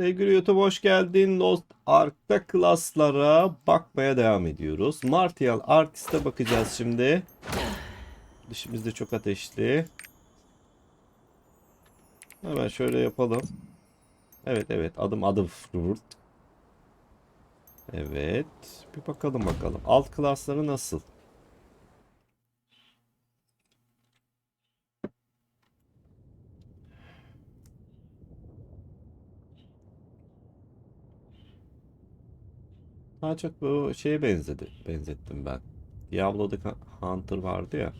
Sevgili YouTube hoş geldin. Lost Ark'ta klaslara bakmaya devam ediyoruz. Martial Artist'e bakacağız şimdi. Dışımız da çok ateşli. Hemen şöyle yapalım. Evet evet adım adım. Evet. Bir bakalım bakalım. Alt klasları nasıl? Daha çok bu şeye benzedi. Benzettim ben. Diablo'da Hunter vardı ya.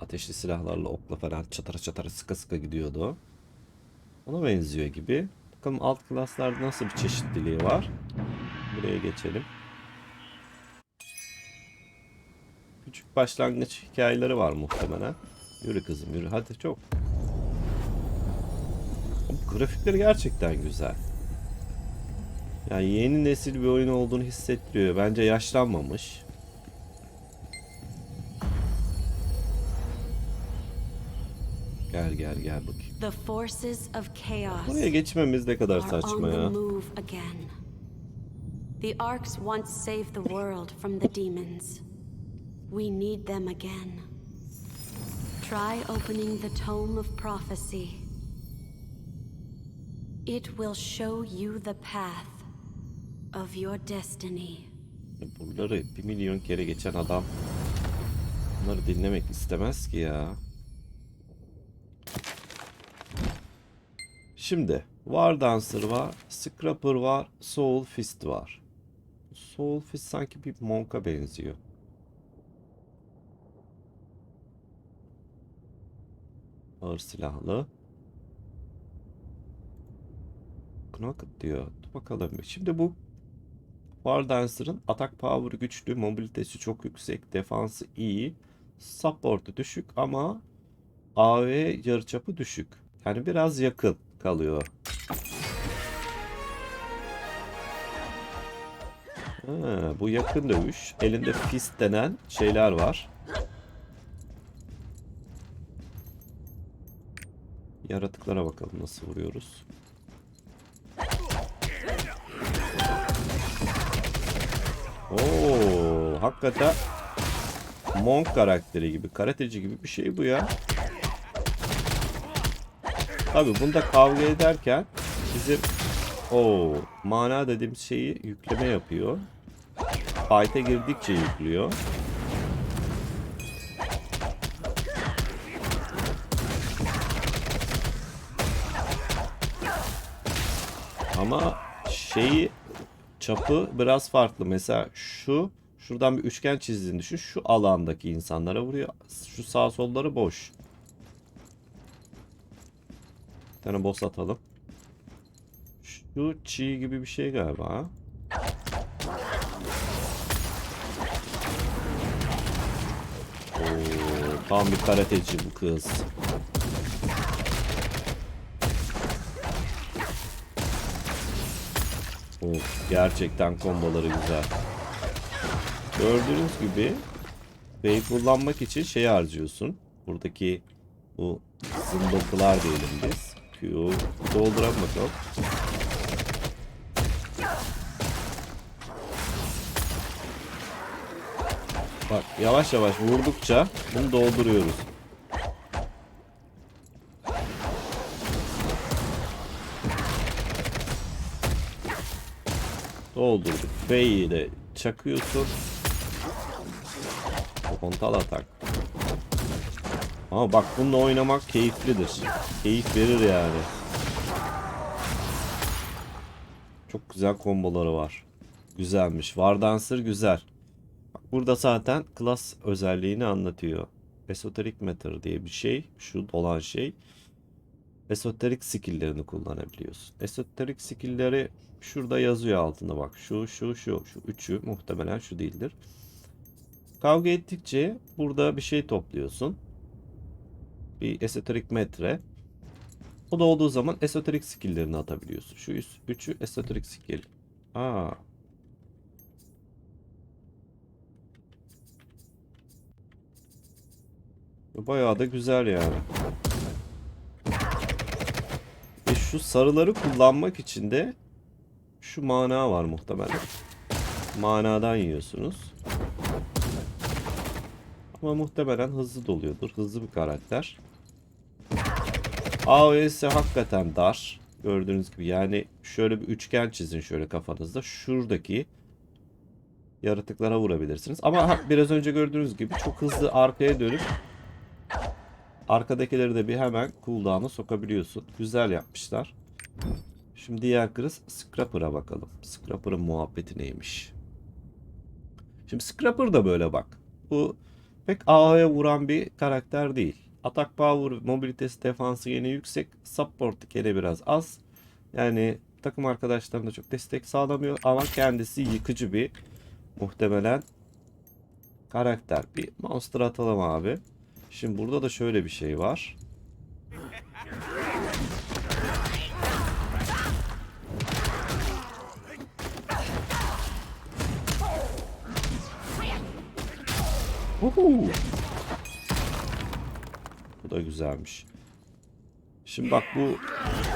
Ateşli silahlarla okla falan çatara çatara sıka sıka gidiyordu. Ona benziyor gibi. Bakalım alt klaslarda nasıl bir çeşitliliği var. Buraya geçelim. Küçük başlangıç hikayeleri var muhtemelen. Yürü kızım yürü hadi çok. Grafikleri gerçekten güzel. Yani yeni nesil bir oyun olduğunu hissettiriyor. Bence yaşlanmamış. Gel gel gel bakayım. The forces of chaos Buraya geçmemiz ne kadar saçma ya. The Arks once saved the world from the demons. We need them again. Try opening the tome of prophecy. It will show you the path of your destiny. Bunları bir milyon kere geçen adam bunları dinlemek istemez ki ya. Şimdi War Dancer var, Scrapper var, Soul Fist var. Soul Fist sanki bir monka benziyor. Ağır silahlı. Knocket diyor. Dur bakalım. Şimdi bu War Dancer'ın atak power güçlü, mobilitesi çok yüksek, defansı iyi, support'u düşük ama AV yarıçapı düşük. Yani biraz yakın kalıyor. Ha, bu yakın dövüş. Elinde fist denen şeyler var. Yaratıklara bakalım nasıl vuruyoruz. Hakikaten Monk karakteri gibi, karateci gibi bir şey bu ya. Tabi bunda kavga ederken bizim o mana dediğimiz şeyi yükleme yapıyor. Fight'e girdikçe yüklüyor. Ama şeyi çapı biraz farklı. Mesela şu şuradan bir üçgen çizdiğini düşün. Şu alandaki insanlara vuruyor. Şu sağ solları boş. Bir tane boss atalım. Şu çiğ gibi bir şey galiba. Oo, tam bir karateci bu kız. Of, gerçekten komboları güzel. Gördüğünüz gibi B'yi kullanmak için şey harcıyorsun. Buradaki bu zımbırtılar diyelim biz. Q dolduran bakalım. Bak yavaş yavaş vurdukça bunu dolduruyoruz. Doldurduk. B'yi de çakıyorsun. Kontal atak. Ama bak bununla oynamak keyiflidir. Keyif verir yani. Çok güzel komboları var. Güzelmiş. War Dancer güzel. Bak burada zaten klas özelliğini anlatıyor. Esoteric Matter diye bir şey. Şu olan şey. Esoterik skill'lerini kullanabiliyorsun. Esoterik skill'leri şurada yazıyor altında bak. Şu, şu, şu, şu. Üçü muhtemelen şu değildir. Kavga ettikçe burada bir şey topluyorsun. Bir esoterik metre. O da olduğu zaman esoterik skill'lerini atabiliyorsun. Şu üçü esoterik skill. Aa. Bayağı da güzel yani. Şu Şu sarıları kullanmak için de şu mana var muhtemelen. Manadan yiyorsunuz. Ama muhtemelen hızlı doluyordur. Hızlı bir karakter. AOS hakikaten dar. Gördüğünüz gibi yani şöyle bir üçgen çizin şöyle kafanızda. Şuradaki yaratıklara vurabilirsiniz. Ama biraz önce gördüğünüz gibi çok hızlı arkaya dönüp arkadakileri de bir hemen cooldown'a sokabiliyorsun. Güzel yapmışlar. Şimdi diğer kız Scrapper'a bakalım. Scrapper'ın muhabbeti neymiş? Şimdi Scrapper da böyle bak. Bu pek AO'ya vuran bir karakter değil. Atak power, mobilitesi, defansı yine yüksek. Support gene biraz az. Yani takım arkadaşlarına çok destek sağlamıyor ama kendisi yıkıcı bir muhtemelen karakter. Bir monster atalım abi. Şimdi burada da şöyle bir şey var. Bu da güzelmiş. Şimdi bak bu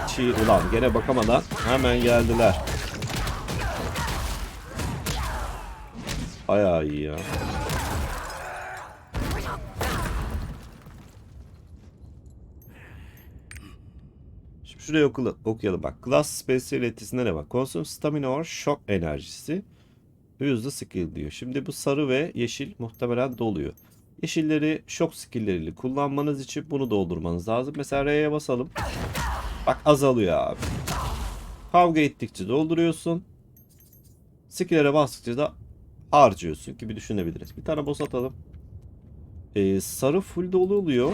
çiğ ulan gene bakamadan hemen geldiler. Bayağı iyi ya. Şimdi şuraya okuyalım bak. Class speciality'sine ne bak. Consume stamina or shock enerjisi. The skill diyor. Şimdi bu sarı ve yeşil muhtemelen doluyor. Yeşilleri şok skill'leriyle kullanmanız için bunu doldurmanız lazım. Mesela R'ye basalım. Bak azalıyor abi. Kavga ettikçe dolduruyorsun. Skill'lere bastıkça da harcıyorsun gibi düşünebiliriz. Bir tane boss atalım. Ee, sarı full dolu oluyor.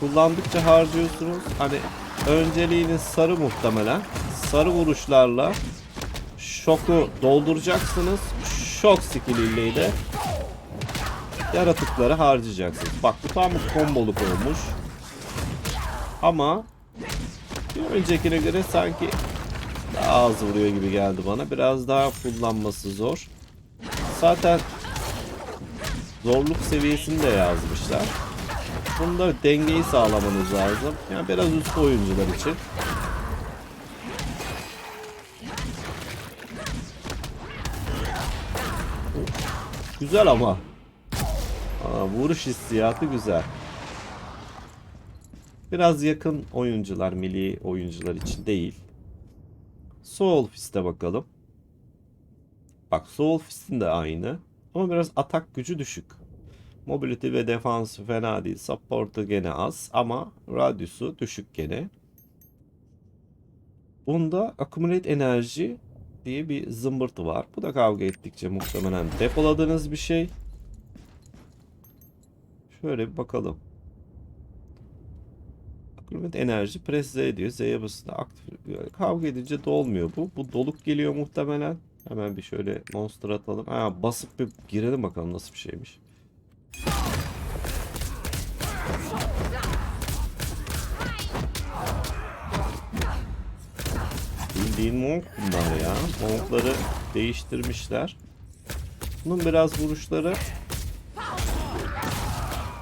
Kullandıkça harcıyorsunuz. Hani önceliğiniz sarı muhtemelen. Sarı vuruşlarla şoku dolduracaksınız. Şok skilliyle yaratıkları harcayacaksınız. Bak bu tam bir komboluk olmuş. Ama bir öncekine göre sanki daha az vuruyor gibi geldi bana. Biraz daha kullanması zor. Zaten zorluk seviyesini de yazmışlar. Bunda dengeyi sağlamanız lazım. Yani biraz üst oyuncular için. Güzel ama. Aa, vuruş hissiyatı güzel. Biraz yakın oyuncular, milli oyuncular için değil. Soul Fist'e bakalım. Bak Soul Fist'in de aynı. Ama biraz atak gücü düşük. Mobility ve defansı fena değil. Support'u gene az ama radyusu düşük gene. Bunda accumulate enerji diye bir zımbırtı var. Bu da kavga ettikçe muhtemelen depoladığınız bir şey. Şöyle bir bakalım. Accumulate enerji press Z ediyor. Z'ye basınca aktif. Kavga edince dolmuyor bu. Bu doluk geliyor muhtemelen. Hemen bir şöyle monster atalım. Ha, basıp bir girelim bakalım nasıl bir şeymiş. Bildiğin monk bunlar ya. Monkları değiştirmişler. Bunun biraz vuruşları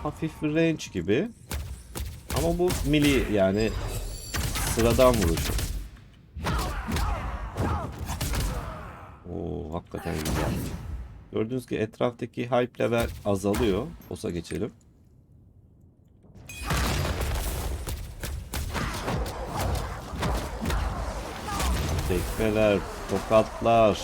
hafif bir range gibi. Ama bu mili yani sıradan vuruş. Oo hakikaten güzel. Gördüğünüz gibi etraftaki hype level azalıyor. Osa geçelim. Tekmeler, tokatlar.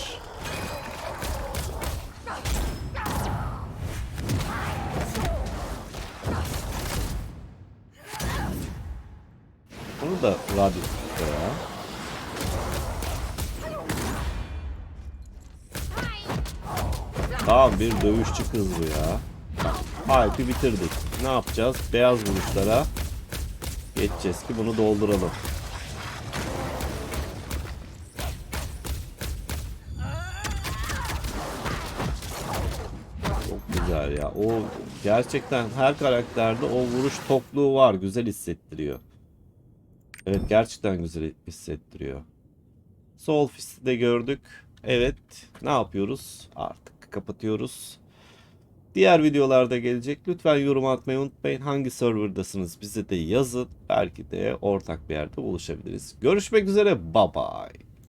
Bunu da radyo ya. Tamam bir dövüşçü kız bu ya. Hype'ı bitirdik. Ne yapacağız? Beyaz vuruşlara geçeceğiz ki bunu dolduralım. O gerçekten her karakterde o vuruş tokluğu var. Güzel hissettiriyor. Evet gerçekten güzel hissettiriyor. Soul Fist'i de gördük. Evet ne yapıyoruz? Artık kapatıyoruz. Diğer videolarda gelecek. Lütfen yorum atmayı unutmayın. Hangi serverdasınız bize de yazın. Belki de ortak bir yerde buluşabiliriz. Görüşmek üzere. Bye bye.